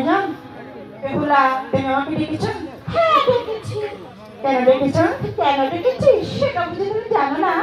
জান বেহুলা তুমি আমাকে ডেকেছ হ্যাঁ ডেকেছি কেন ডেকেছ কেন ডেকেছি সেটা বুঝে তুমি জানো না।